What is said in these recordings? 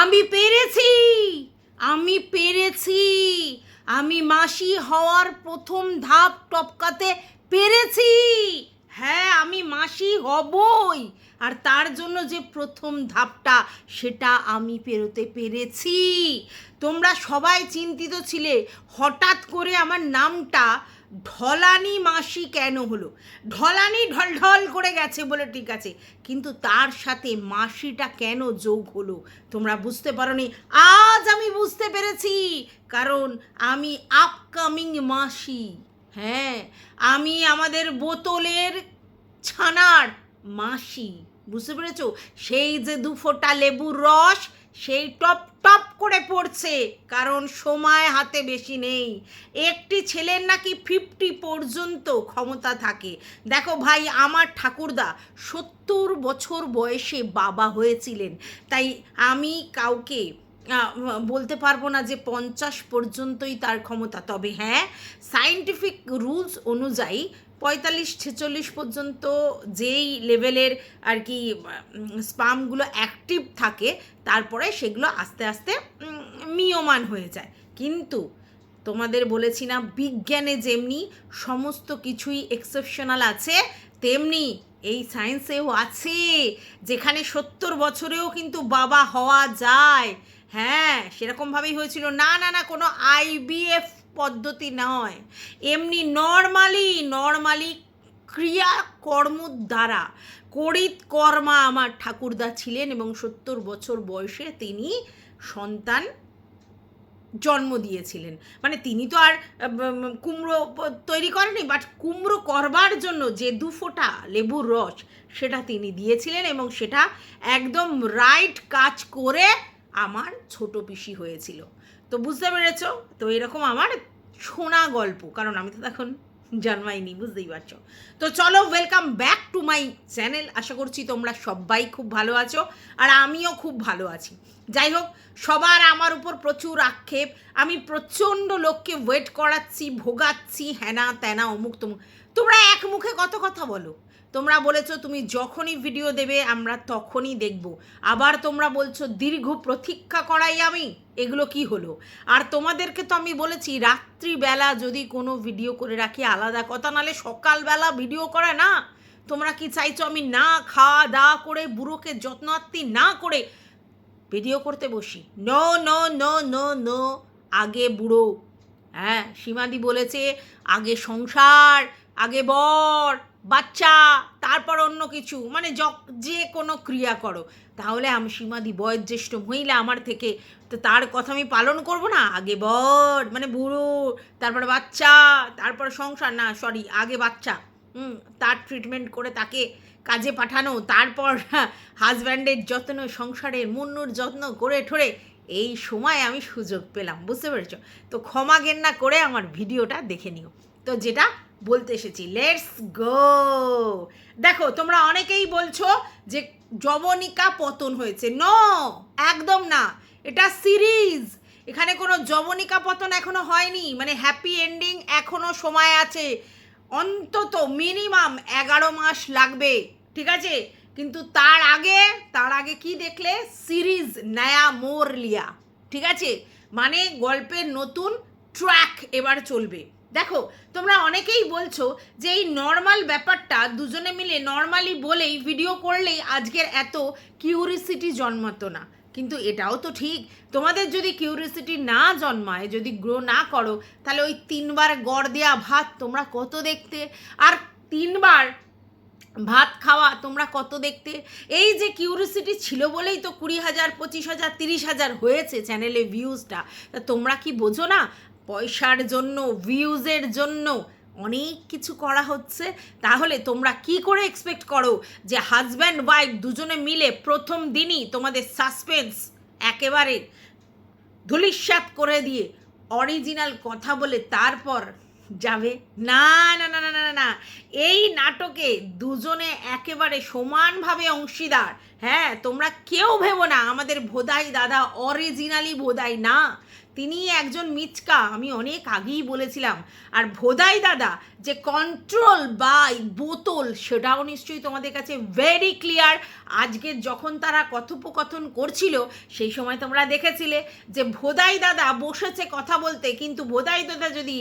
আমি পেরেছি আমি পেরেছি। আমি মাসি হওয়ার প্রথম ধাপ টপকাতে পেরেছি। হ্যাঁ আমি মাসি হবই। আর তার জন্য যে প্রথম ধাপটা, সেটা আমি পেরোতে পেরেছি। তোমরা সবাই চিন্তিত ছিলে, হঠাৎ করে আমার নামটা ঢলানি মাসি কেন হলো? ঢলানি ঢল ঢল করে গেছে বলে ঠিক আছে, কিন্তু তার সাথে মাসিটা কেন যোগ হলো তোমরা বুঝতে পারোনি? আজ আমি বুঝতে পেরেছি, কারণ আমি আপকামিং মাসি। হ্যাঁ আমি আমাদের বোতলের ছানার মাসি, বুঝতে পেরেছ? সেই যে দু ফোঁটা লেবুর রস সেই টপ টপ করে পড়ছে, কারণ সময় হাতে বেশি নেই। একটি ছেলের নাকি ফিফটি পর্যন্ত ক্ষমতা থাকে। দেখো ভাই, আমার ঠাকুরদা সত্তর বছর বয়সে বাবা হয়েছিলেন। তাই আমি কাউকে বলতে পারব না যে পঞ্চাশ পর্যন্তই তার ক্ষমতা। তবে হ্যাঁ সায়েন্টিফিক রুলস অনুযায়ী পঁয়তাল্লিশ, ছেচল্লিশ পর্যন্ত যেই লেভেলের আর কি স্পামগুলো অ্যাক্টিভ থাকে, তারপরে সেগুলো আস্তে আস্তে মিয়মান হয়ে যায়। কিন্তু তোমাদের বলেছি না, বিজ্ঞানে যেমনি সমস্ত কিছুই এক্সেপশনাল আছে, তেমনি এই সায়েন্সেও আছে, যেখানে সত্তর বছরেও কিন্তু বাবা হওয়া যায়। হ্যাঁ সেরকমভাবেই হয়েছিল। না না না, কোনো আইবিএফ পদ্ধতি নয়। এমনি নর্মালি নর্মালি ক্রিয়া কর্মর দ্বারা করিত কর্মা আমার ঠাকুরদা ছিলেন এবং সত্তর বছর বয়সে তিনি সন্তান জন্ম দিয়েছিলেন। মানে তিনি তো আর কুমড়ো তৈরি করেনি বাট কুমড়ো করবার জন্য যে দু ফোঁটা লেবুর রস সেটা তিনি দিয়েছিলেন এবং সেটা একদম রাইট কাজ করে আমার ছোট পিসি হয়েছিল। তো বুঝতে পেরেছ? তো এরকম আমার শোনা গল্প, কারণ আমি তো তখন জন্মাইনি, বুঝতেই পারছ। তো চলো welcome back to my channel আশা করছি তোমরা সবাই খুব ভালো আছো, আর আমিও খুব ভালো আছি। যাই হোক, সবার আমার উপর প্রচুর আক্ষেপ। আমি প্রচণ্ড লোককে ওয়েট করাচ্ছি, ভোগাচ্ছি হ্যানা ত্যানা অমুক তমুক তোমরা এক মুখে কত কথা বলো? তোমরা বলেছ তুমি যখনই ভিডিও দেবে, আমরা তখনই দেখব। আবার তোমরা বলছো, দীর্ঘ প্রতীক্ষা করাই আমি, এগুলো কি হলো? আর তোমাদেরকে তো আমি বলেছি, রাত্রিবেলা যদি কোনো ভিডিও করে রাখি, আলাদা কথা, নালে সকালবেলা ভিডিও করে না। তোমরা কি চাইছো আমি না খাওয়া দাওয়া করে, বুড়োকে যত্নার্থী না করে ভিডিও করতে বসি? No no no no no আগে বুড়ো। হ্যাঁ সীমাদি বলেছে, আগে সংসার আগে বর, বাচ্চা, তারপর অন্য কিছু মানে য- কোনো ক্রিয়া করো। তাহলে আমি সীমাদি বয়োজ্যেষ্ঠ মহিলা আমার থেকে, তো তার কথা আমি পালন করব না? আগে বর মানে বুড়ো, তারপরে বাচ্চা, তারপর সংসার, না সরি আগে বাচ্চা, হুম, তার ট্রিটমেন্ট করে তাকে কাজে পাঠানো, তারপর হাজব্যান্ডের যত্ন, সংসারের মুন্নুর যত্ন করে ঠরে, এই সময় আমি সুযোগ পেলাম, বুঝতে পেরেছ? তো ক্ষমা ঘেন্না করে আমার ভিডিওটা দেখে নিও। তো যেটা বলতে এসেছি। লেটস গো দেখো, তোমরা অনেকেই বলছো যে যবনিকা পতন হয়েছে। নো একদম না। এটা সিরিজ। এখানে কোনো যবনিকা পতন এখনও হয়নি। মানে হ্যাপি এন্ডিং এখনও সময় আছে। অন্তত মিনিমাম এগারো মাস লাগবে। ঠিক আছে? কিন্তু তার আগে তার আগে কি দেখলে? সিরিজ নয়া মোর লিয়া। ঠিক আছে? মানে গল্পের নতুন ট্র্যাক এবার চলবে। দেখো, তোমরা অনেকেই বলছো যে এই নর্মাল ব্যাপারটা দুজনে মিলে নর্মালি বলেই ভিডিও করলেই আজকের এত কিউরিসিটি জন্মাতো না। কিন্তু এটাও তো ঠিক। তোমাদের যদি কিউরিসিটি না জন্মায়, যদি গ্রো না করো, তাহলে ওই তিনবার গড় দেওয়া ভাত তোমরা কত দেখতে? আর তিনবার ভাত খাওয়া তোমরা কত দেখতে? এই যে কিউরিসিটি ছিল বলেই তো কুড়ি হাজার, পঁচিশ হাজার, তিরিশ হাজার হয়েছে চ্যানেলে ভিউজটা তা তোমরা কি বোঝো না? পয়সার জন্য ভিউজের জন্য অনেক কিছু করা হচ্ছে। তাহলে তোমরা কি করে এক্সপেক্ট করো যে হাজব্যান্ড ওয়াইফ দুজনে মিলে প্রথম দিনই তোমাদের সাসপেন্স একেবারে ধুলিস্যাত করে দিয়ে অরিজিনাল কথা বলে তারপর যাবে? না না না না না না, এই নাটকে দুজনে একেবারে সমানভাবে অংশীদার। হ্যাঁ তোমরা কেউ ভেবো না আমাদের ভোদাই দাদা অরিজিনালি ভোদাই না। তিনি একজন মিচকা, আমি অনেক আগেই বলেছিলাম। আর ভোদাই দাদা, যে কন্ট্রোল বাই বোতল, সেটাও নিশ্চয়ই তোমাদের কাছে ভেরি ক্লিয়ার আজকে যখন তারা কথোপকথন করছিল, সেই সময় তোমরা দেখেছিলে যে ভোদাই দাদা বসেছে কথা বলতে, কিন্তু ভোদাই দাদা যদি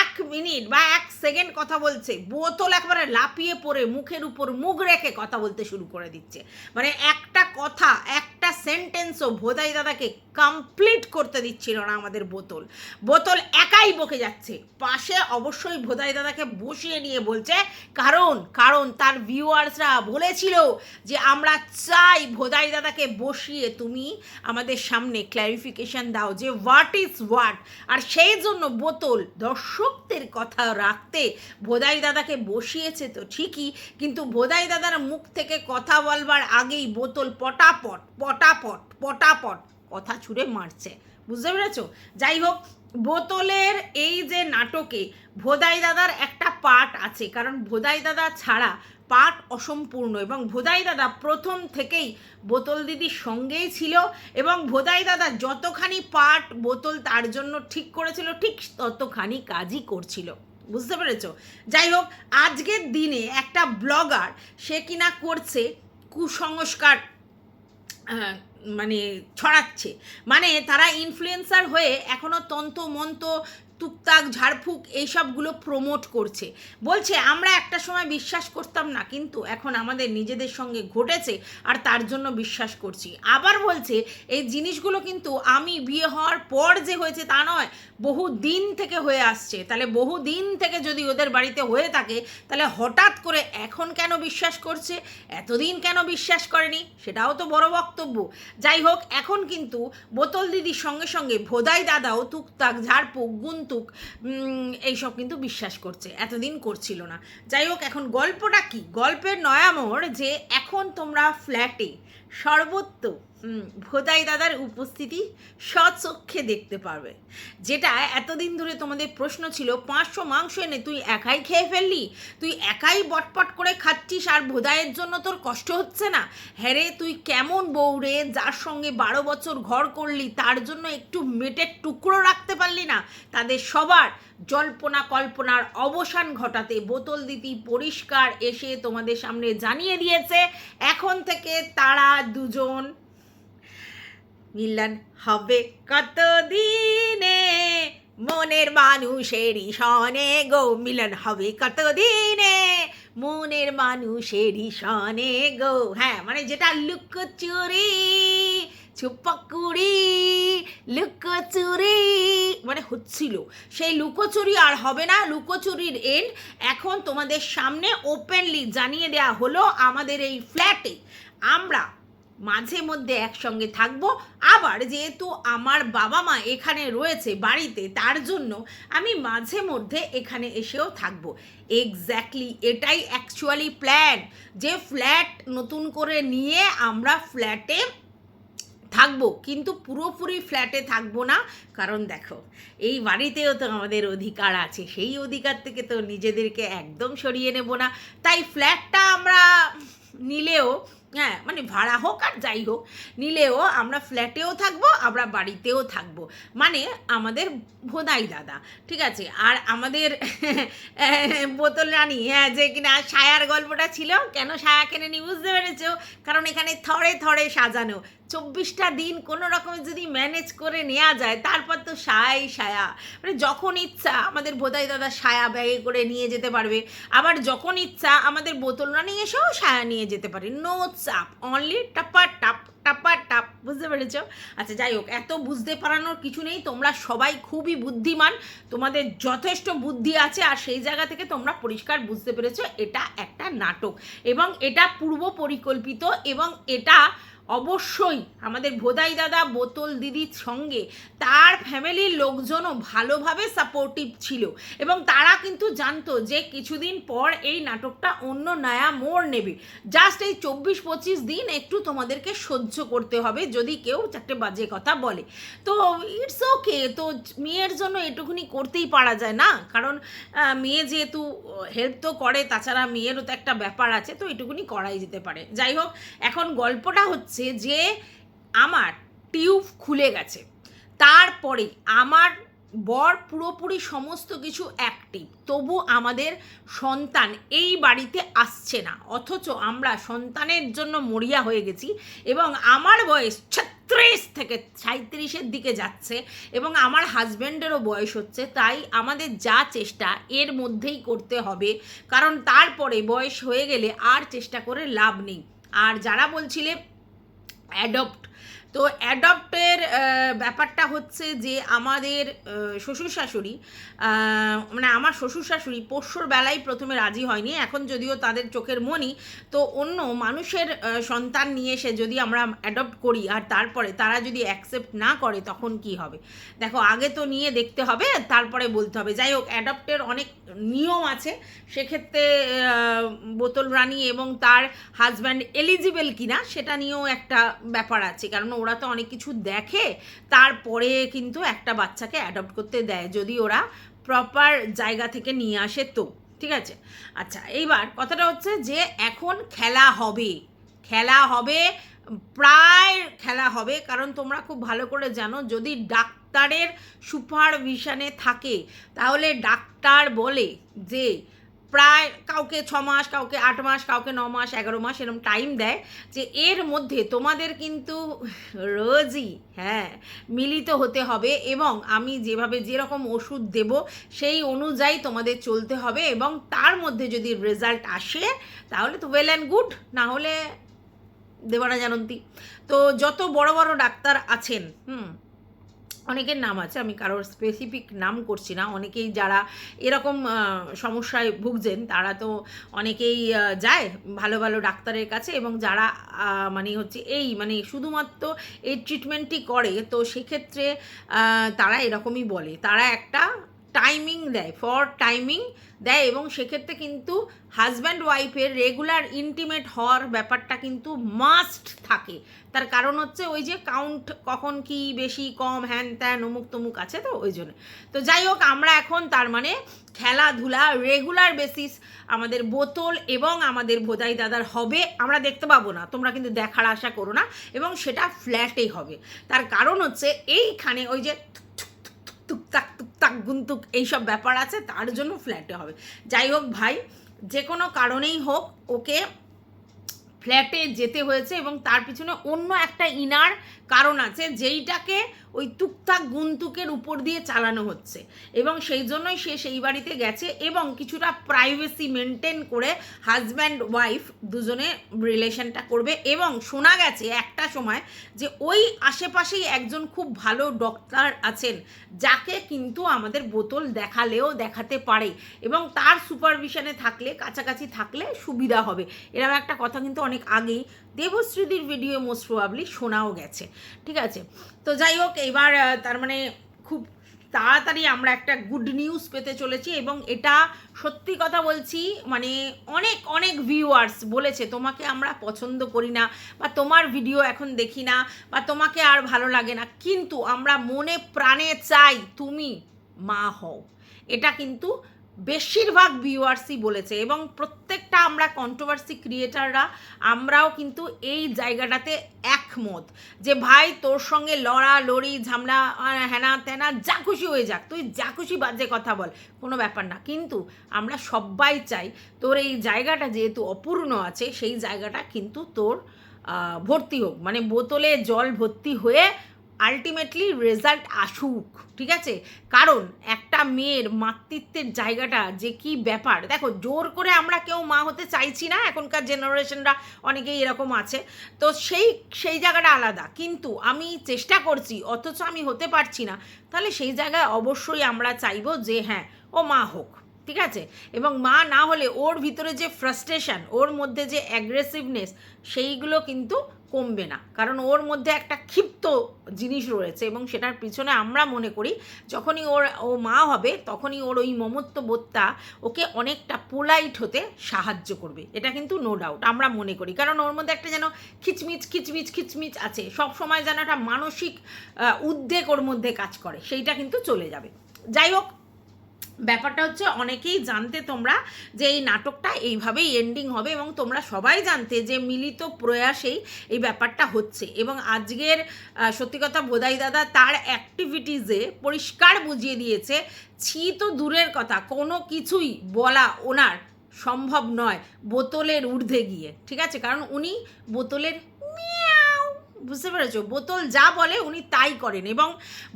এক মিনিট বা এক সেকেন্ড কথা বলছে। বোতল একবারে লাপিয়ে পড়ে মুখের উপর মুখ রেখে কথা বলতে শুরু করে দিচ্ছে। মানে একটা কথা, একটা সেন্টেন্সও ভোদাই দাদাকে কমপ্লিট করতে দিচ্ছিল না আমাদের বোতল। বোতল একাই বকে যাচ্ছে। পাশে অবশ্যই ভোদাই দাদাকে বসিয়ে নিয়ে বলছে, কারণ কারণ তার ভিউয়ার্সরা বলেছিল যে আমরা চাই ভোদাই দাদাকে বসিয়ে তুমি আমাদের সামনে ক্ল্যারিফিকেশন দাও যে হোয়াট ইজ হোয়াট আর সেই জন্য বোতল দর্শকদের কথা রাখতে। ভোদাই দাদাকে বসিয়েছে তো ঠিকই, কিন্তু ভোদাই দাদার মুখ থেকে কথা বলবার আগেই বোতল পটাপট পটাপট পটাপট কথা ছুঁড়ে মারছে। বুঝতে পেরেছ? যাই হোক বোতলের এই যে নাটকে ভোদাই দাদার একটা পার্ট আছে কারণ ভোদাই দাদা ছাড়া পাঠ অসম্পূর্ণ এবং ভোদাই দাদা প্রথম থেকেই বোতল দিদির সঙ্গেই ছিল এবং ভোদাই দাদা যতখানি পাঠ বোতল তার জন্য ঠিক করেছিল ঠিক ততখানি কাজই করছিল। বুঝতে পেরেছ? যাই হোক আজকের দিনে একটা ব্লগার সে কিনা করছে কুসংস্কার আহ, মানে ছড়াচ্ছে। মানে তারা ইনফ্লুয়েন্সার হয়ে এখনও তন্ত মন্ত টুকটাক ঝাড়ফুঁক এইসবগুলো প্রমোট করছে। বলছে, আমরা একটা সময় বিশ্বাস করতাম না, কিন্তু এখন আমাদের নিজেদের সঙ্গে ঘটেছে আর তার জন্য বিশ্বাস করছি। আবার বলছে, এই জিনিসগুলো কিন্তু আমি বিয়ে হওয়ার পর যে হয়েছে তা নয়, বহু দিন থেকে হয়ে আসছে। তাহলে বহু দিন থেকে যদি ওদের বাড়িতে হয়ে থাকে, তাহলে হঠাৎ করে এখন কেন বিশ্বাস করছে? এতদিন কেন বিশ্বাস করেনি? সেটাও তো বড় বক্তব্য। যাই হোক, এখন কিন্তু বোতল দিদির সঙ্গে সঙ্গে ভোদাই দাদাও টুকটাক ঝাড়ফুঁক, গুন্তুক উম, এইসব কিন্তু বিশ্বাস করছে এতদিন করছিল না। যাই হোক এখন গল্পটা কি? গল্পের নয়ামর যে এখন তোমরা ফ্ল্যাটে সর্বত্র ভোদাই দাদার উপস্থিতি স্বচক্ষে দেখতে পারবে। যেটা এতদিন ধরে তোমাদের প্রশ্ন ছিল, পাঁচশো মাংস এনে তুই একাই খেয়ে ফেললি? তুই একাই বটপট করে খাচ্ছিস আর ভোদাইয়ের জন্য তোর কষ্ট হচ্ছে না? হ্যাঁ রে, তুই কেমন বউরে যার সঙ্গে বারো বছর ঘর করলি, তার জন্য একটু মেটের টুকরো রাখতে পারলি না? তাদের সবার জল্পনা কল্পনার অবসান ঘটাতে বোতল দিতি পরিষ্কার এসে তোমাদের সামনে জানিয়ে দিয়েছে, এখন থেকে তারা দুজন মিলন হবে কত দিনে মনের মানুষেরই সনে গো মিলন হবে কত দিনে মনের মানুষেরই সনে গো। হ্যাঁ মানে যেটা লুকোচুরি চুপাকুড়ি লুকোচুরি মানে হচ্ছিল। সেই লুকোচুরি আর হবে না লুকোচুরির এন্ড এখন তোমাদের সামনে ওপেনলি জানিয়ে দেওয়া হলো আমাদের এই ফ্ল্যাটে আমরা মাঝে মধ্যে একসঙ্গে থাকব। আবার যেহেতু আমার বাবা মা এখানে রয়েছে বাড়িতে, তার জন্য আমি মাঝে মধ্যে এখানে এসেও থাকব। এক্স্যাক্টলি এটাই অ্যাকচুয়ালি প্ল্যান যে ফ্ল্যাট নতুন করে নিয়ে আমরা ফ্ল্যাটে থাকব। কিন্তু পুরোপুরি ফ্ল্যাটে থাকব না। কারণ দেখো, এই বাড়িতেও তো আমাদের অধিকার আছে। সেই অধিকার থেকে তো নিজেদেরকে একদম সরিয়ে নেব না। তাই ফ্ল্যাটটা আমরা নিলেও হ্যাঁ মানে ভাড়া হোক আর যাই হোক, নিলেও আমরা ফ্ল্যাটেও থাকব, আমরা বাড়িতেও থাকব। মানে আমাদের ভোদাই দাদা, ঠিক আছে? আর আমাদের, বোতল রানি হ্যাঁ যে কিনা সায়ার গল্পটা ছিল, কেন সায়া কেনে নি বুঝতে পেরেছ? কারণ এখানে থরে থরে সাজানো। চব্বিশটা দিন কোনো রকমে যদি ম্যানেজ করে নেওয়া যায়, তারপর তো সায়াই সায়া। মানে যখন ইচ্ছা আমাদের ভোদাই দাদা সায়া ব্যাগে করে নিয়ে যেতে পারবে। আবার যখন ইচ্ছা আমাদের বোতল রানি এসেও সায়া নিয়ে যেতে পারে। নো চাপ অনলি টাপা টাপ টাপা টাপ বুঝতে পেরেছ? আচ্ছা যাই হোক, এত বুঝতে পারানোর কিছু নেই। তোমরা সবাই খুবই বুদ্ধিমান। তোমাদের যথেষ্ট বুদ্ধি আছে আর সেই জায়গা থেকে তোমরা পরিষ্কার বুঝতে পেরেছ এটা একটা নাটক। এবং এটা পূর্ব পরিকল্পিত এবং এটা অবশ্যই আমাদের ভোদাই দাদা, বোতল দিদির সঙ্গে তার ফ্যামিলির লোকজনও ভালোভাবে সাপোর্টিভ ছিল এবং তারা কিন্তু জানতো যে কিছুদিন পর এই নাটকটা অন্য নয়া মোড় নেবে। জাস্ট এই চব্বিশ পঁচিশ দিন একটু তোমাদেরকে সহ্য করতে হবে যদি কেউ চারটে বাজে কথা বলে। তো ইটস ওকে তো মেয়ের জন্য এটুকুনি করতেই পারা যায় না। কারণ মেয়ে যেহেতু হেল্প তো করে, তাছাড়া মেয়েরও তো একটা ব্যাপার আছে, তো এটুকুনি করাই যেতে পারে। যাই হোক, এখন গল্পটা হচ্ছে যে আমার টিউব খুলে গেছে। তারপরে আমার বর পুরোপুরি সমস্ত কিছু অ্যাক্টিভ তবু আমাদের সন্তান এই বাড়িতে আসছে না। অথচ আমরা সন্তানের জন্য মরিয়া হয়ে গেছি এবং আমার বয়স ছত্রিশ থেকে সাঁত্রিশের দিকে যাচ্ছে এবং আমার হাজব্যান্ডেরও বয়স হচ্ছে, তাই আমাদের যা চেষ্টা এর মধ্যেই করতে হবে। কারণ তারপরে বয়স হয়ে গেলে আর চেষ্টা করে লাভ নেই। আর যারা বলছিলে অ্যাডপ্ট তো অ্যাডপ্টের ব্যাপারটা হচ্ছে যে আমাদের শ্বশুর শাশুড়ি মানে আমার শ্বশুর শাশুড়ি পোষ্যর বেলায় প্রথমে রাজি হয়নি, এখন যদিও তাদের চোখের মনি, তো অন্য মানুষের সন্তান নিয়ে এসে যদি আমরা অ্যাডপ্ট করি আর তারপরে তারা যদি অ্যাকসেপ্ট না করে তখন কি হবে? দেখো, আগে তো নিয়ে দেখতে হবে, তারপরে বলতে হবে। যাই হোক অ্যাডপ্টের অনেক নিয়ম আছে, সেক্ষেত্রে বোতল রানী এবং তার হাজব্যান্ড এলিজিবেল কিনা, সেটা নিয়েও একটা ব্যাপার আছে। কারণ ওরা তো অনেক কিছু দেখে, তারপরে কিন্তু একটা বাচ্চাকে অ্যাডপ্ট করতে দেয় যদি ওরা প্রপার জায়গা থেকে নিয়ে আসে তো, ঠিক আছে? আচ্ছা এইবার কথাটা হচ্ছে যে এখন খেলা হবে খেলা হবে, প্রায় খেলা হবে, কারণ তোমরা খুব ভালো করে জানো যদি ডাক্তারের সুপারভিশনে থাকে, তাহলে ডাক্তার বলে যে প্রায় কাউকে ছ মাস, কাউকে আট মাস, কাউকে ন মাস, এগারো মাস এরকম টাইম দেয় যে এর মধ্যে তোমাদের কিন্তু রোজই হ্যাঁ মিলিত হতে হবে এবং আমি যেভাবে যেরকম ওষুধ দেব সেই অনুযায়ী তোমাদের চলতে হবে এবং তার মধ্যে যদি রেজাল্ট আসে তাহলে তো ওয়েল অ্যান্ড গুড না হলে দেবানা জানন্তী তো যত বড় বড় ডাক্তার আছেন, হুম অনেকের নাম আছে, আমি কারোর স্পেসিফিক নাম করছি না। অনেকেই যারা এরকম সমস্যায় ভুগছেন, তারা তো অনেকেই যায় ভালো ভালো ডাক্তারের কাছে এবং যারা মানে হচ্ছে এই মানে শুধুমাত্র এই ট্রিটমেন্টটি করে, তো সেক্ষেত্রে তারা এরকমই বলে। তারা একটা টাইমিং দেয় ফর টাইমিং দেয় এবং সেক্ষেত্রে কিন্তু হাজব্যান্ড ওয়াইফের রেগুলার ইন্টিমেট হওয়ার ব্যাপারটা কিন্তু মাস্ট থাকে। তার কারণ হচ্ছে ওই যে কাউন্ট কখন কি বেশি, কম, হ্যান ত্যান, অমুক তমুক আছে তো ওই জন্য। তো যাই হোক, আমরা এখন তার মানে খেলাধুলা রেগুলার বেসিস আমাদের বোতল এবং আমাদের ভোদাই দাদার হবে, আমরা দেখতে পাবো না, তোমরা কিন্তু দেখার আশা করো না এবং সেটা ফ্ল্যাটেই হবে। তার কারণ হচ্ছে এইখানে ওই যে টুকটাক টুকটাক গুন্তুক এইসব ব্যাপার আছে, তার জন্য ফ্ল্যাটে হবে। যাই হোক ভাই, যে কোনো কারণেই হোক, ওকে ফ্ল্যাটে যেতে হয়েছে এবং তার পিছনে অন্য একটা ইনার কারণ আছে যেইটাকে ওই টুকটাক গুন্তুকের উপর দিয়ে চালানো হচ্ছে। এবং সেই জন্যই সে সেই বাড়িতে গেছে এবং কিছুটা প্রাইভেসি মেনটেন করে হাজব্যান্ড ওয়াইফ দুজনে রিলেশনটা করবে। এবং শোনা গেছে একটা সময় যে ওই আশেপাশেই একজন খুব ভালো ডক্টর আছেন, যাকে কিন্তু আমাদের বোতল দেখালেও দেখাতে পারে এবং তার সুপারভিশনে থাকলে, কাছাকাছি থাকলে সুবিধা হবে। এরকম একটা কথা কিন্তু অনেক আগেই দেবশ্রীদির ভিডিও মোস্ট প্রবাবলি শোনাও গেছে, ঠিক আছে? তো যাই হোক, এবার তার মানে খুব তাড়াতাড়ি আমরা একটা গুড নিউজ পেতে চলেছি এবং এটা সত্যি কথা বলছি মানে অনেক অনেক ভিউয়ার্স বলেছে, তোমাকে আমরা পছন্দ করি না বা তোমার ভিডিও এখন দেখি না বা তোমাকে আর ভালো লাগে না, কিন্তু আমরা মনে প্রাণে চাই তুমি মা হও। এটা কিন্তু বেশিরভাগ ভিউয়ার্সই বলেছে এবং প্রত্যেকটা আমরা কন্ট্রোভার্সি ক্রিয়েটাররা আমরাও কিন্তু এই জায়গাটাতে একমত যে ভাই তোর সঙ্গে লড়া, লড়ি, ঝামলা হেনা তেনা, যা খুশি হয়ে যাক, তুই যা খুশি বাজে কথা বল, কোনো ব্যাপার না। কিন্তু আমরা সবাই চাই তোর এই জায়গাটা যেহেতু অপূর্ণ আছে, সেই জায়গাটা কিন্তু তোর ভর্তি হোক মানে বোতলে জল ভর্তি হয়ে আলটিমেটলি রেজাল্ট আসুক, ঠিক আছে? কারণ একটা মেয়ের মাতৃত্বের জায়গাটা যে কি ব্যাপার? দেখো, জোর করে আমরা কেউ মা হতে চাইছি না, এখনকার জেনারেশনরা অনেকেই এরকম আছে। তো সেই সেই জায়গাটা আলাদা। কিন্তু আমি চেষ্টা করছি, অথচ আমি হতে পারছি না। তাহলে সেই জায়গায় অবশ্যই আমরা চাইব যে হ্যাঁ ও মা হোক। ঠিক আছে? এবং মা না হলে ওর ভিতরে যে ফ্রাস্ট্রেশন ওর মধ্যে যে অ্যাগ্রেসিভনেস সেইগুলো কিন্তু কমবে না। কারণ ওর মধ্যে একটা ক্ষিপ্ত জিনিস রয়েছে এবং সেটার পিছনে আমরা মনে করি, যখনই ওর, ও মা হবে, তখনই ওর ওই মমত্ব বোধটা ওকে অনেকটা পোলাইট হতে সাহায্য করবে। এটা কিন্তু নো ডাউট আমরা মনে করি। কারণ ওর মধ্যে একটা যেন খিচমিচ খিচমিচ খিচমিচ আছে। সব সময় যেন একটা মানসিক উদ্বেগ ওর মধ্যে কাজ করে, সেইটা কিন্তু চলে যাবে। যাই হোক ব্যাপারটা হচ্ছে অনেকেই জানতে তোমরা যে এই নাটকটা এইভাবেই এন্ডিং হবে এবং তোমরা সবাই জানতে যে মিলিত প্রয়াসেই এই ব্যাপারটা হচ্ছে। এবং আজকের সত্যি কথা বোধাই দাদা, তার অ্যাক্টিভিটিসে পরিষ্কার বুঝিয়ে দিয়েছে, ছি তো দূরের কথা, কোনো কিছুই বলা ওনার সম্ভব নয় বোতলের ঊর্ধ্বে গিয়ে, ঠিক আছে? কারণ উনি বোতলের বুঝতে পেরেছ? বোতল যা বলে উনি তাই করেন এবং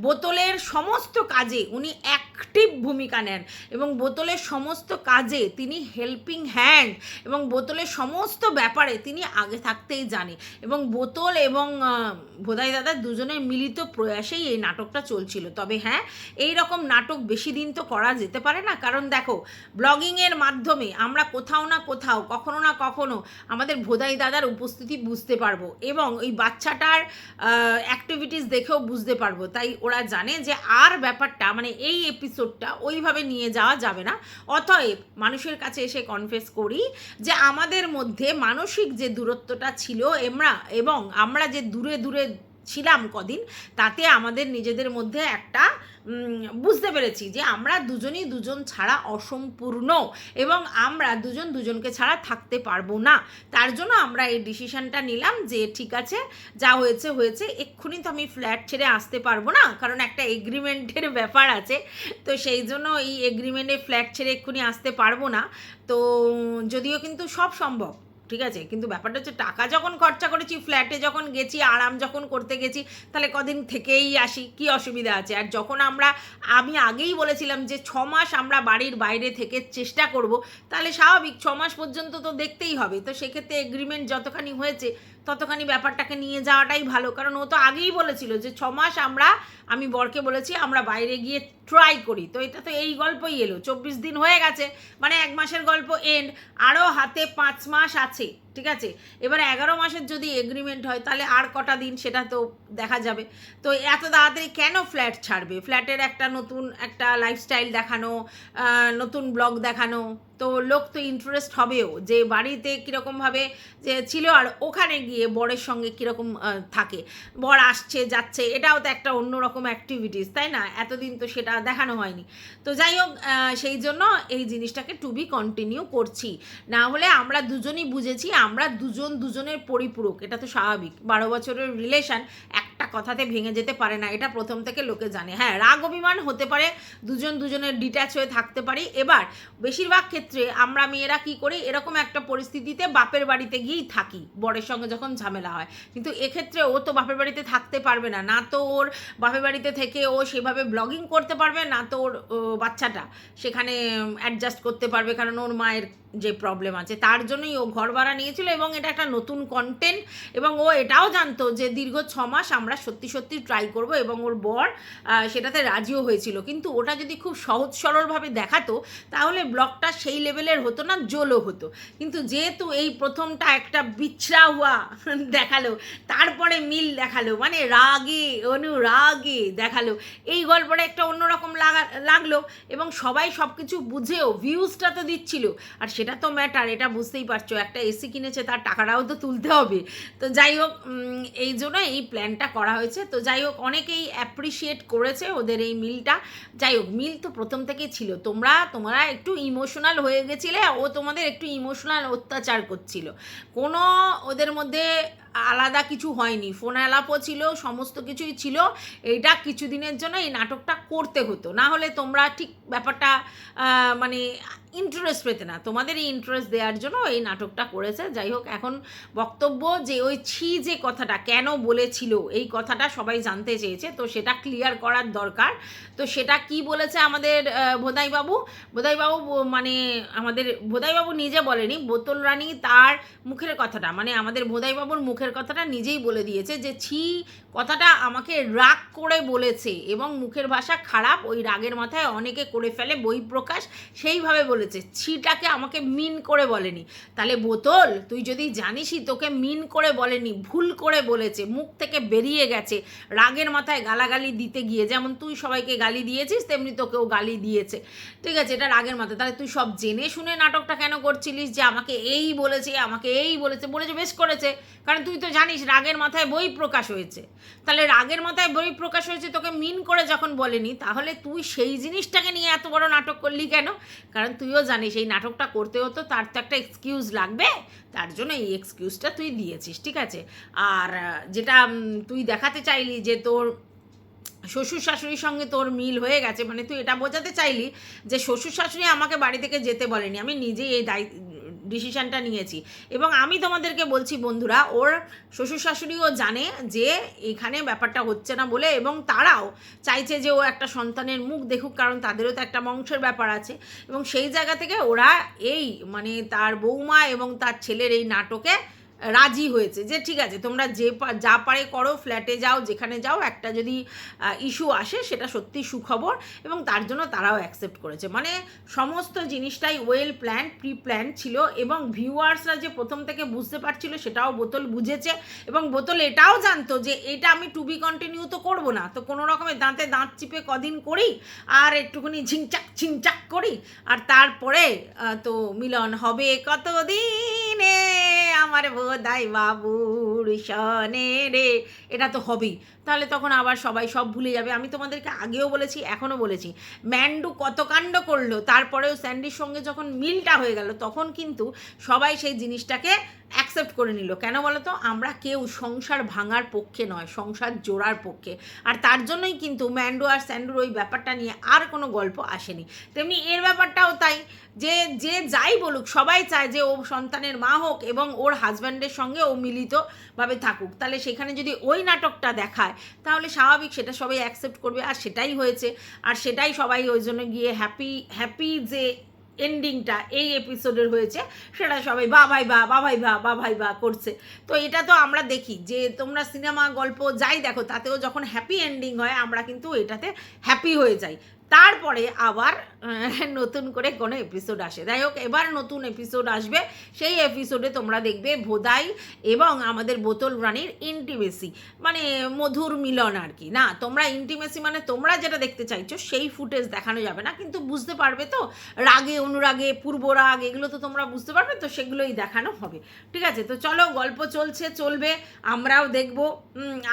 বোতলের সমস্ত কাজে উনি অ্যাক্টিভ ভূমিকা নেন এবং বোতলের সমস্ত কাজে তিনি হেল্পিং হ্যান্ড এবং বোতলের সমস্ত ব্যাপারে তিনি আগে থাকতেই জানে এবং বোতল এবং ভোদাই দাদা দুজনের মিলিত প্রয়াসেই এই নাটকটা চলছিল। তবে হ্যাঁ এই রকম নাটক বেশি দিন তো করা যেতে পারে না। কারণ দেখো ব্লগিংয়ের মাধ্যমে আমরা কোথাও না কোথাও, কখনো না কখনো আমাদের ভোদাই দাদার উপস্থিতি বুঝতে পারব এবং ওই বাচ্চাটার অ্যাক্টিভিটিস দেখেও বুঝতে পারব। তাই ওরা জানে যে আর ব্যাপারটা মানে এই এপিসোডটা ওইভাবে নিয়ে যাওয়া যাবে না। অতএব মানুষের কাছে এসে কনফেস করি যে আমাদের মধ্যে মানসিক যে দূরত্বটা ছিল, এমরা, এবং আমরা যে দূরে দূরে ছিলাম কদিন, তাতে আমাদের নিজেদের মধ্যে একটা বুঝতে পেরেছি যে আমরা দুজনই দুজন ছাড়া অসম্পূর্ণ এবং আমরা দুজন দুজনকে ছাড়া থাকতে পারব না। তার জন্য আমরা এই ডিসিশনটা নিলাম যে ঠিক আছে, যা হয়েছে হয়েছে, এক্ষুনি তো আমি ফ্ল্যাট ছেড়ে আসতে পারব না, কারণ একটা এগ্রিমেন্টের ব্যাপার আছে। তো সেই জন্য এই এগ্রিমেন্টে ফ্ল্যাট ছেড়ে এক্ষুনি আসতে পারব না। তো, যদিও কিন্তু সব সম্ভব। ঠিক আছে? কিন্তু ব্যাপারটা হচ্ছে টাকা যখন খরচা করেছি ফ্ল্যাটে যখন গেছি, আরাম যখন করতে গেছি, তাহলে কদিন থেকেই আসি, কি অসুবিধা আছে? আর যখন আমরা, আমি আগেই বলেছিলাম যে ছ মাস আমরা বাড়ির বাইরে থেকে চেষ্টা করব, তাহলে স্বাভাবিক, ছ মাস পর্যন্ত তো দেখতেই হবে। তো সেক্ষেত্রে এগ্রিমেন্ট যতখানি হয়েছে ততখানি ব্যাপারটাকে নিয়ে যাওয়াটাই ভালো। কারণ ও তো আগেই বলেছিল যে ছ মাস আমরা, আমি বরকে বলেছি আমরা বাইরে গিয়ে ট্রাই করি। তো এটা তো এই গল্পই এলো। চব্বিশ দিন হয়ে গেছে মানে এক মাসের গল্প এন্ড আরও হাতে পাঁচ মাস আছে। ঠিক আছে? এবার এগারো মাসের যদি এগ্রিমেন্ট হয়, তাহলে আর কটা দিন সেটা তো দেখা যাবে। তো এত তাড়াতাড়ি কেন ফ্ল্যাট ছাড়বে? ফ্ল্যাটের একটা নতুন একটা লাইফস্টাইল দেখানো নতুন ব্লগ দেখানো, তো লোক তো ইন্টারেস্ট হবেও। যে বাড়িতে কীরকমভাবে যে ছিল আর ওখানে গিয়ে বরের সঙ্গে কীরকম থাকে। বর আসছে, যাচ্ছে, এটাও তো একটা অন্যরকম অ্যাক্টিভিটিস তাই না? এতদিন তো সেটা দেখানো হয়নি। তো যাই হোক সেই জন্য এই জিনিসটাকে টু বি কন্টিনিউ করছি। না হলে আমরা দুজনই বুঝেছি আমরা দুজন দুজনের পরিপূরক, এটা তো স্বাভাবিক। বারো বছরের রিলেশন একটা কথাতে ভেঙে যেতে পারে না, এটা প্রথম থেকে লোকে জানে। হ্যাঁ রাগ অভিমান হতে পারে, দুজন দুজনের ডিট্যাচ হয়ে থাকতে পারি। এবার, বেশিরভাগ ক্ষেত্রে আমরা মেয়েরা কি করি? এরকম একটা পরিস্থিতিতে বাপের বাড়িতে গিয়েই থাকি, বরের সঙ্গে যখন ঝামেলা হয়। কিন্তু এক্ষেত্রে ও তো বাপের বাড়িতে থাকতে পারবে না না তো ওর বাপের বাড়িতে থেকে ও সেভাবে ব্লগিং করতে পারবে, না তো ওর বাচ্চাটা সেখানে অ্যাডজাস্ট করতে পারবে, কারণ ওর মায়ের যে প্রবলেম আছে, তার জন্যই ও ঘর ভাড়া নিয়েছিল এবং এটা একটা নতুন কন্টেন্ট এবং ও এটাও জানতো যে দীর্ঘ ছ মাস আমরা সত্যি সত্যি ট্রাই করব এবং ওর বর সেটাতে রাজিও হয়েছিল। কিন্তু ওটা যদি খুব সহজ সরলভাবে দেখাতো, তাহলে ব্লগটা সেই লেভেলের হতো না, জোলও হতো। কিন্তু যেহেতু এই প্রথমটা একটা বিছড়া হওয়া দেখাল, তারপরে মিল দেখাল মানে রাগে, অনুরাগে দেখাল, এই গল্পটা একটা অন্যরকম লাগা, লাগল এবং সবাই সব কিছু বুঝেও ভিউজটা তো দিচ্ছিল। আর সেটা তো ম্যাটার এটা বুঝতেই পারছ। একটা এসি কিনেছে, তার টাকাটাও তো তুলতে হবে। তো যাই হোক এই জন্য এই প্ল্যানটা করা হয়েছে। তো যাই হোক, অনেকেই অ্যাপ্রিসিয়েট করেছে ওদের এই মিলটা যাই হোক মিল তো প্রথম থেকেই ছিল। তোমরা তোমরা একটু ইমোশনাল হয়ে গেছিলে, ও তোমাদের একটু ইমোশনাল অত্যাচার করছিল। কোনো ওদের মধ্যে আলাদা কিছু হয়নি। ফোন আলাপও ছিল, সমস্ত কিছুই ছিল। এইটা কিছুদিনের জন্য এই নাটকটা করতে হতো। না হলে তোমরা ঠিক ব্যাপারটা মানে ইন্টারেস্ট পেতে না। তোমাদের এই ইন্টারেস্ট দেওয়ার জন্য এই নাটকটা করেছে। যাই হোক, এখন বক্তব্য যে ওই ছি যে কথাটা, কেন বলেছিল, এই কথাটা সবাই জানতে চেয়েছে। তো সেটা ক্লিয়ার করার দরকার। তো সেটা কি বলেছে আমাদের ভোদাইবাবু? ভোদাইবাবু মানে আমাদের, ভোদাইবাবু নিজে বলেনি। বোতল রানী তার মুখের কথাটা মানে আমাদের ভোদাইবাবুর মুখের মুখের কথাটা নিজেই বলে দিয়েছে যে, ছি, কথাটা আমাকে রাগ করে বলেছে এবং মুখের ভাষা খারাপ, ওই রাগের মাথায় অনেকে করে ফেলে বই প্রকাশ, সেইভাবে বলেছে। ছিটাকে আমাকে মিন করে বলেনি। তাহলে বোতল, তুই যদি জানিসই তোকে মিন করে বলেনি, ভুল করে বলেছে, মুখ থেকে বেরিয়ে গেছে, রাগের মাথায় গালাগালি দিতে গিয়ে, যেমন তুই সবাইকে গালি দিয়েছিস, তেমনি তোকেও গালি দিয়েছে। ঠিক আছে, এটা রাগের মাথায়। তাহলে তুই সব জেনে শুনে নাটকটা কেন করছিলিস যে, আমাকে এই বলেছে, আমাকে এই বলেছে বলেছে, বেশ করেছে। কারণ তুই তো জানিস রাগের মাথায় বই প্রকাশ হয়েছে। তাহলে রাগের মাথায় বই প্রকাশ হয়েছে তোকে মিন করে যখন বলেনি, তাহলে তুই সেই জিনিসটাকে নিয়ে এত বড় নাটক করলি কেন? কারণ তুইও জানিস এই নাটকটা করতে হতো, তার তো একটা এক্সকিউজ লাগবে, তার জন্য এই এক্সকিউজটা তুই দিয়েছিস, ঠিক আছে? আর যেটা তুই দেখাতে চাইলি যে তোর শ্বশুর শাশুড়ির সঙ্গে তোর মিল হয়ে গেছে মানে তুই এটা বোঝাতে চাইলি যে শ্বশুর শাশুড়ি আমাকে বাড়ি থেকে যেতে বলেনি, আমি নিজেই এই দায়িত্ব ডিসিশনটা নিয়েছি। এবং আমি তোমাদেরকে বলছি, বন্ধুরা, ওর শ্বশুর শাশুড়িও জানে যে এখানে ব্যাপারটা হচ্ছে না বলে এবং তারাও চাইছে যে ও একটা সন্তানের মুখ দেখুক, কারণ তাদেরও তো একটা বংশের ব্যাপার আছে। এবং সেই জায়গা থেকে ওরা এই মানে তার বৌমা এবং তার ছেলের এই নাটকে রাজি হয়েছে যে ঠিক আছে, তোমরা যে যা পারে করো ফ্ল্যাটে যাও, যেখানে যাও, একটা যদি ইস্যু আসে, সেটা সত্যি সুখবর এবং তার জন্য তারাও অ্যাকসেপ্ট করেছে। মানে সমস্ত জিনিসটাই ওয়েল প্ল্যান প্রি প্ল্যান ছিল এবং ভিউয়ার্সরা যে প্রথম থেকে বুঝতে পারছিল, সেটাও বোতল বুঝেছে এবং বোতল এটাও জানতো যে এটা আমি টু বি কন্টিনিউ তো করব না। তো কোনো রকমের দাঁতে দাঁত চিপে কদিন করি আর একটুখানি ঝিংচাক ঝিংচাক করি আর তারপরে তো মিলন হবে কতদিনে? আমার বোধাই বাবুর সনে রে। এটা তো হবেই। তাহলে তখন আবার সবাই সব ভুলে যাবে। আমি তোমাদেরকে আগেও বলেছি, এখনও বলেছি। ম্যান্ডু কত কাণ্ড করল, তারপরেও স্যান্ডির সঙ্গে যখন মিলটা হয়ে গেল, তখন কিন্তু সবাই সেই জিনিসটাকে অ্যাকসেপ্ট করে নিল। কেন বলো তো আমরা কেউ সংসার ভাঙার পক্ষে নয়, সংসার জোড়ার পক্ষে। আর তার জন্যই কিন্তু ম্যান্ডু আর স্যান্ডুর ওই ব্যাপারটা নিয়ে আর কোনো গল্প আসেনি। তেমনি এর ব্যাপারটাও তাই যে যে যাই বলুক, সবাই চায় যে ও সন্তানের মা হোক এবং ওর হাজব্যান্ডের সঙ্গে ও মিলিতভাবে থাকুক। তাহলে সেখানে যদি ওই নাটকটা দেখায়, তাহলে স্বাভাবিক সেটা সবাই অ্যাকসেপ্ট করবে। আর সেটাই হয়েছে। আর সেটাই সবাই ওই জন্য গিয়ে হ্যাপি হ্যাপি যে এন্ডিংটা এই এপিসোডের হয়েছে, সেটা সবাই বা, ভাই, বা বা, ভাই, বা বা, ভাই, বা করছে। তো এটা তো আমরা দেখি যে তোমরা সিনেমা গল্প যাই দেখো, তাতেও যখন হ্যাপি এন্ডিং হয়, আমরা কিন্তু এটাতে হ্যাপি হয়ে যাই। তারপরে আবার নতুন করে কোনো এপিসোড আসে। যাই হোক, এবার নতুন এপিসোড আসবে। সেই এপিসোডে তোমরা দেখবে ভোদাই এবং আমাদের বোতল রানীর ইন্টিমেসি মানে মধুর মিলন আর কি। না, তোমরা ইন্টিমেসি মানে তোমরা যেটা দেখতে চাইছো, সেই ফুটেজ দেখানো যাবে না। কিন্তু বুঝতে পারবে তো, রাগে, অনুরাগে পূর্ব রাগ এগুলো তো তোমরা বুঝতে পারবে, তো সেগুলোই দেখানো হবে। ঠিক আছে? তো চলো, গল্প চলছে, চলবে, আমরাও দেখব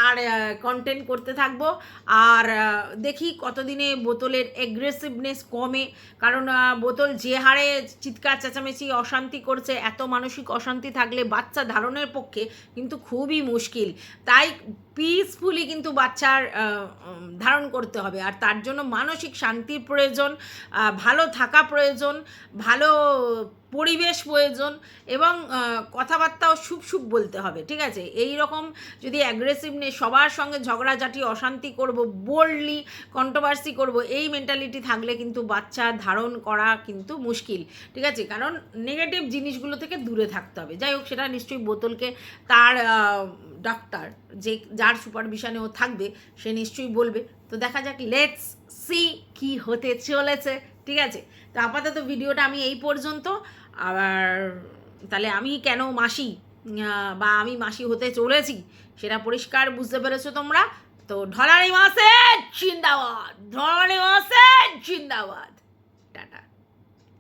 আর কন্টেন্ট করতে থাকব। আর দেখি কতদিনে বোতলের এগ্রেসিভনেস কমে। কারণ বোতল যে হারে চিৎকার, চেঁচামেচি, অশান্তি করছে, এত মানসিক অশান্তি থাকলে বাচ্চা ধারণের পক্ষে কিন্তু খুবই মুশকিল। তাই পিসফুলি কিন্তু বাচ্চার ধারণ করতে হবে। আর তার জন্য মানসিক শান্তির প্রয়োজন ভালো থাকা প্রয়োজন, ভালো পরিবেশ প্রয়োজন এবং কথাবার্তাও সুপ সুপ বলতে হবে, ঠিক আছে? এই রকম যদি অ্যাগ্রেসিভনেস সবার সঙ্গে ঝগড়াঝাটি, অশান্তি করব বোল্ডলি কন্ট্রোভার্সি করব, এই মেন্টালিটি থাকলে কিন্তু বাচ্চা ধারণ করা কিন্তু মুশকিল, ঠিক আছে? কারণ নেগেটিভ জিনিসগুলো থেকে দূরে থাকতে হবে। যাই হোক, সেটা নিশ্চয়ই বোতলকে তার ডাক্তার যে, যার সুপারভিশনে ও থাকবে, সে নিশ্চয়ই বলবে। তো দেখা যাক লেটস সি কি হতে চলেছে। ঠিক আছে? তো আপাতত ভিডিওটা আমি এই পর্যন্ত। আবার তাহলে আমি কেন মাসি বা আমি মাসি হতে চলেছি সেটা পরিষ্কার বুঝতে পেরেছ তোমরা? তো ঢলানি মাসে জিন্দাবাদ, ঢলানি মাসে জিন্দাবাদ।